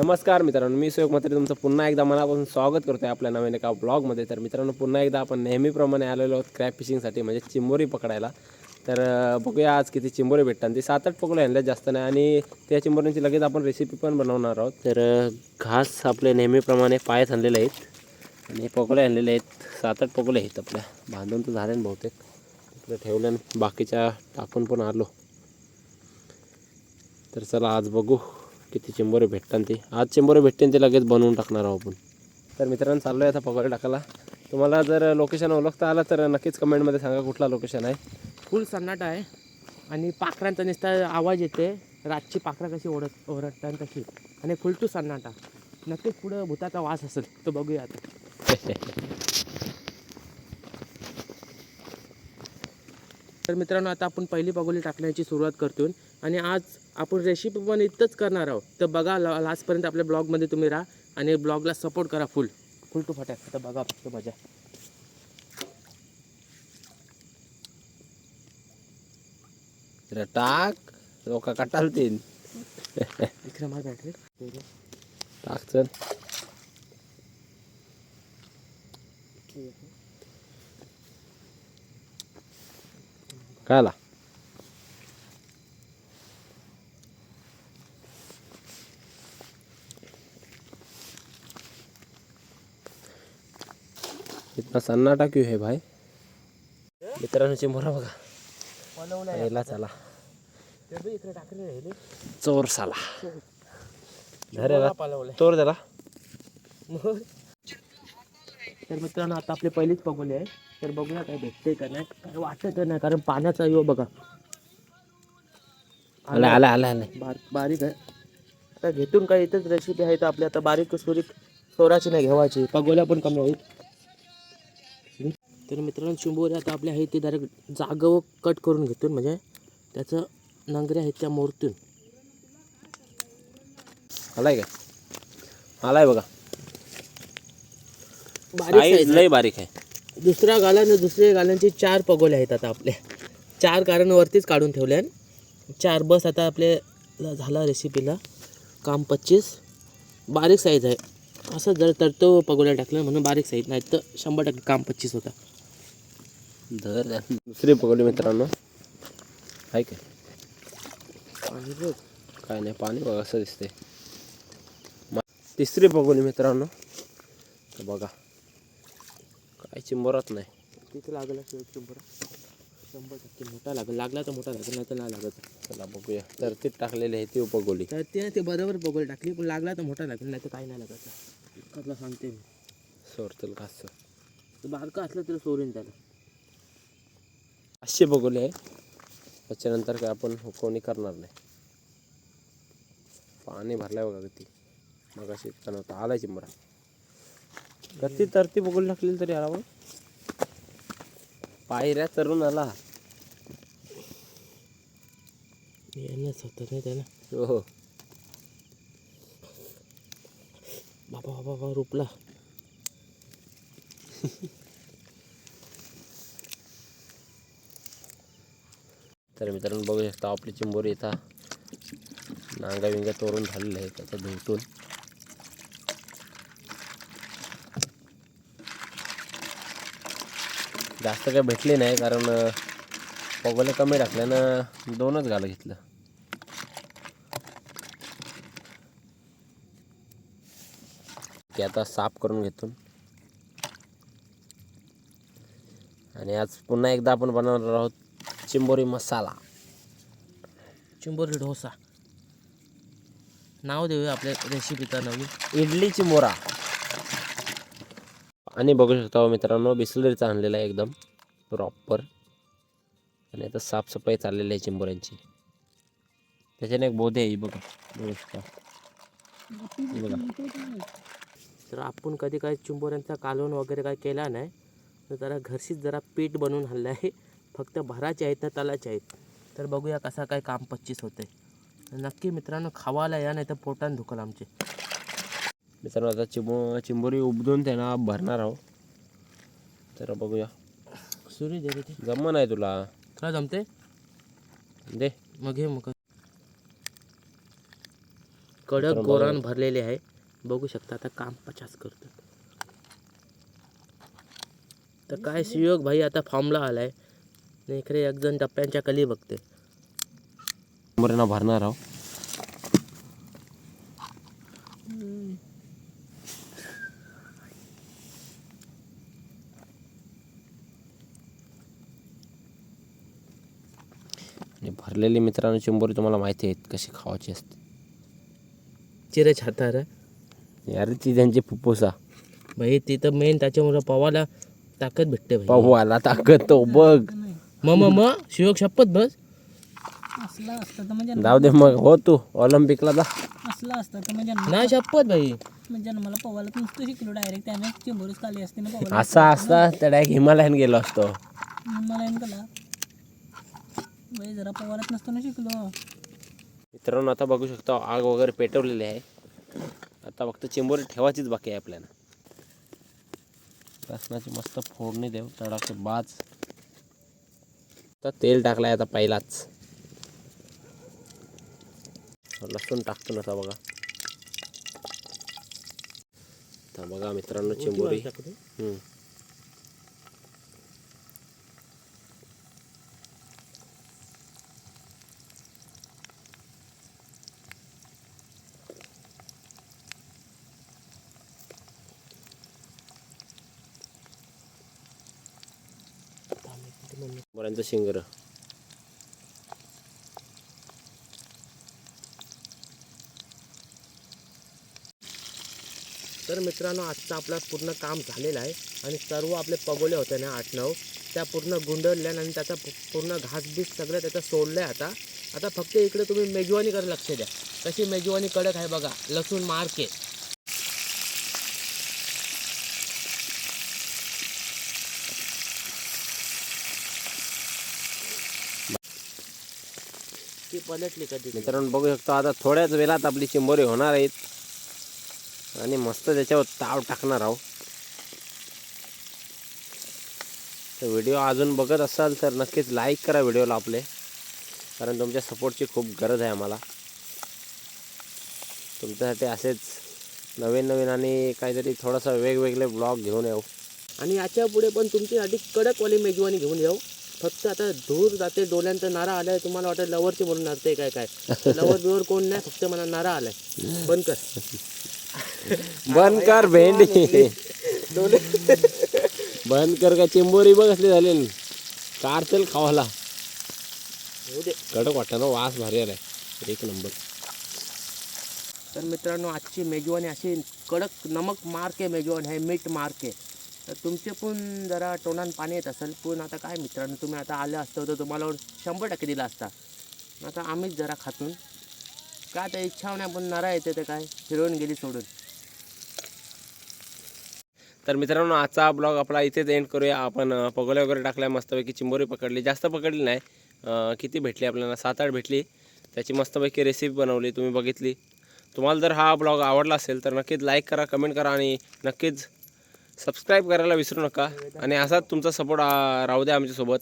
नमस्कार मित्रांनो मी सुयोग म्हात्रे. तुमचं पुन्हा एकदा मनापासून स्वागत करतो आहे आपल्या नवीन एका ब्लॉगमध्ये. तर मित्रांनो पुन्हा एकदा आपण नेहमीप्रमाणे आलेलो आहोत क्रॅप फिशिंगसाठी म्हणजे चिंबोरी पकडायला. तर बघूया आज किती चिंबोरी भेटतात. ते सात आठ पकडू आणले जास्त नाही. आणि त्या चिंबोऱ्यांची लगेच आपण रेसिपी पण बनवणार आहोत. तर घास आपले नेहमीप्रमाणे पायात आणलेले आहेत. आणि पकोले आणलेले आहेत. सात आठ पकोले आहेत आपल्या. बांधून तर झाले ना बहुतेक. तिकडे ठेवले बाकीच्या टाकून पण आलो. तर चला आज बघू. किती चिंबोरे भेटतात ते. आज चिंबोरे भेटतील ते लगेच बनवून टाकणार आहोत आपण. तर मित्रांनो चाललो आहे आता पकोडे टाकायला. तुम्हाला जर लोकेशन ओळखता आलं तर नक्कीच कमेंटमध्ये सांगा कुठला लोकेशन आहे. फुल सन्नाटा आहे. आणि पाखरांचा नुसता आवाज येते. रातची पाखरं कशी ओढत ओरडतात तशी. आणि फुल टू सन्नाटा. नक्कीच पुढं भूताचा वास असेल. तो बघूया आता. तर मित्रांनो आता आपण पहिली पगोली टाकण्याची सुरुवात करतो आणि आज आपण रेसिपी पण इथंच करणार आहोत. तर बघा लास्टपर्यंत आपल्या ब्लॉगमध्ये तुम्ही राहा आणि ब्लॉगला सपोर्ट करा फुल फुल टू फटाक. आता बघा फक्त मजा. तर टाक. लोक कटालतील इकडे मार बॅटरी टाक चल. काय आला इतना सन्नाटा क्यों है भाई? मित्रांनो चिंबोरा बघा. यायला चला चोर. साला चोर त्याला. तर मित्रांनो आता आपली पहिलीच पगोली आहे. तर बघूया काय भेटते का नाही. काय वाटत नाही कारण पाण्याचा यो बघा. आला आला आला आला. बार बारीक आहे. आता घेतून काय इथंच रेसिपी आहे तर आपली आता बारीक सुरीक सोराची नाही घेवायची. पगोल्या पण कमी होईल तर मित्रांनो चिंबोरी आता आपल्या आहे ते डायरेक्ट जागं कट करून घेतून म्हणजे. त्याचं नंगरे आहेत त्या मोरतून. आलाय का? आलाय बघा. बारीक लय बारीक आहे. दुसऱ्या गालाने दुसऱ्या गालांचे चार पगोले आहेत आता आपले. चार कारण वरतीच काढून ठेवले चार बस आता आपले ला- झाला रेसिपीला काम पच्चीस. बारीक साईज आहे. असं जर तर तो पगोल्या टाकलं म्हणून बारीक साईज नाही तर शंभर टक्के काम पच्चीस होता. धर द्या. दुसरी पकडली मित्रांनो. आहे काय काय नाही पाणी बघा असं दिसते तिसरी पगोली मित्रांनो. तर बघा. काय चिंबोरात नाही. तिथे लागला शंभर? शंभर टक्के मोठा लागेल. लागला तर मोठा लागेल नाही तर नाही लागत. चला बघूया. तर ते टाकलेली आहे ती उपगोली. तर ते ते बरोबर पगोल टाकली पण लागला तर मोठा लागेल नाही तर काही नाही लागत. आपला सांगते मी. सोरतील घास तर बारका असलं तर सोडून त्याला. अशी बघोली आहे. त्याच्यानंतर काय आपण कोणी करणार नाही. पाणी भरलाय बघा किती. मग अशी इतका नव्हता. आलाय चिंबरा. गती तरती बघून टाकलेली तरी आला पायऱ्या चरून आला. येणंच होतं नाही त्याला. हो. बाबा बाबा बाबा रुपला. तर मित्रांनो बघू शकता आपली चिंबोरी इथं नांगा विंगा तोरून झालेलं आहे त्याचं धुवतून जास्त काही भेटली नाही कारण पगोले कमी टाकल्यानं दोनच गालं घेतलं. ते आता साफ करून घेतून आणि आज पुन्हा एकदा आपण बनवणार आहोत चिंबोरी मसाला. चिंबोरी डोसा. नाव देऊया आपल्या रेसिपीचं नवीन. इडली चिंबोरा. आणि बघू शकता हो मित्रांनो बिसलरीचा आणलेला आहे एकदम प्रॉपर आणि आता साफसफाई चाललेली आहे चिंबोऱ्यांची. त्याच्याने एक बोधे आहे ही बघा. बघू शकता. बघा. तर आपण कधी काय चिंबोऱ्यांचा कालवण वगैरे काय केला नाही तर जरा घरशीच जरा पीठ बनवून हल्लं आहे. फक्त भराचे आहेत ना तलाचे आहेत. तर बघूया कसा काय काम पच्चीस होते नक्की मित्रांनो खावायला या नाही तर पोटान दुखल आमचे. मित्रांनो आता चिंबो चिंबोरी उबदून त्यांना भरणार आहो. तर बघूया. सुरी दे रे ते. जमन आहे तुला. तुला जमते? दे. मग घे मग. कडक गोरान भरलेले आहे. बघू शकता आता काम पचास करतो तर काय सुयोग भाई आता फॉर्मला आलाय. इकडे एक जण टप्प्यांच्या कली बघते. चिंबोरीना भरणार आहो. आणि भरलेली मित्रांनो चिंबोरी तुम्हाला माहिती आहेत कशी खावायची असते. चिरे छातार. यार ती त्यांची फुफ्फुसा भाई ती तर मेन त्याच्यामुळे पवाला ताकद भेटते भाई. पाहू आला ताकद तो बघ. मग मग मग शिवक शपथ बस. असलं असतं तर म्हणजे जाऊ दे मग हो तू ऑलिम्पिकला जा. असलं असतं तर म्हणजे ना शपथ भाई. म्हणजे मला पवायला नुसतं शिकलो डायरेक्ट त्याने चिंबोरीच खाली असते ना पवायला असा असता त्या डायरेक्ट हिमालयान गेलो असतो. मला कला. जरा ना शिकलो. मित्रांनो आता बघू शकता आग वगैरे पेटवलेली आहे. आता फक्त चिंबोरी ठेवायचीच बाकी आहे आपल्याला. लसणाची मस्त फोडणी देऊ तडाखे बाज आता तेल टाकलाय आता पहिलाच. लसूण टाकतो ना बघा. आता बघा मित्रांनो चिंबोरी हम्म. शिंगर. तर मित्रांनो आजचं आपलं पूर्ण काम झालेलं आहे आणि सर्व आपले पगोले होते ना आठ नऊ त्या पूर्ण गुंडळल्या आणि त्याचा पूर्ण घासबीस सगळं त्याचं सोडलं आहे आता. आता फक्त इकडे तुम्ही मेजवानीकडे लक्ष द्या. कशी मेजवानी कडक आहे बघा लसूण मार्के. पलटली कधी मित्रांनो बघू शकतो आता थोड्याच वेळात आपली चिंबोरी होणार आहेत. आणि मस्त त्याच्यावर ताव टाकणार आहोत. तर व्हिडिओ अजून बघत असाल तर नक्कीच लाईक करा व्हिडिओला आपले. कारण तुमच्या सपोर्टची खूप गरज आहे आम्हाला. तुमच्यासाठी असेच नवीन नवीन आणि काहीतरी थोडासा वेगवेगळे ब्लॉग घेऊन येऊ. आणि याच्यापुढे पण तुमच्यासाठी कडकवाली मेजवानी घेऊन येऊ. फक्त आता धूर जाते डोळ्यांचा नारा आलाय तुम्हाला वाटत लवरची म्हणून नारते काय काय? लवर बिवर कोण नाही फक्त मला नारा आलाय. बंद कर. बंद कर भेंडी. बंद कर का चिंबोरी बघ असली झाली. कारतेल खावाला. कडक वाटतं ना वास भारी आलाय. एक नंबर. तर मित्रांनो आजची मेजवानी अशी कडक नमक मार्क मेजवानी आहे मीठ मार्क. तर तुमचे पण जरा तोंडात पाणी येत असेल. पण आता काय मित्रांनो तुम्ही आता आले असतं तर तुम्हाला शंभर टक्के दिला असता. आता आम्हीच जरा खातून. काय आता इच्छा नाही पण नारा येते ते काय? फिरवून गेली सोडून. तर मित्रांनो आजचा ब्लॉग आपला इथेच एंड करूया. आपण अं, पगोल्या वगैरे टाकल्या मस्तपैकी चिंबोरी पकडली. जास्त पकडली नाही. किती भेटली आपल्याला? सात आठ भेटली. त्याची मस्तपैकी रेसिपी बनवली तुम्ही बघितली. तुम्हाला जर हा ब्लॉग आवडला असेल तर नक्कीच लाईक करा कमेंट करा आणि नक्कीच सबस्क्राईब करायला विसरू नका. आणि असाच तुमचा सपोर्ट राहू द्या आमच्यासोबत.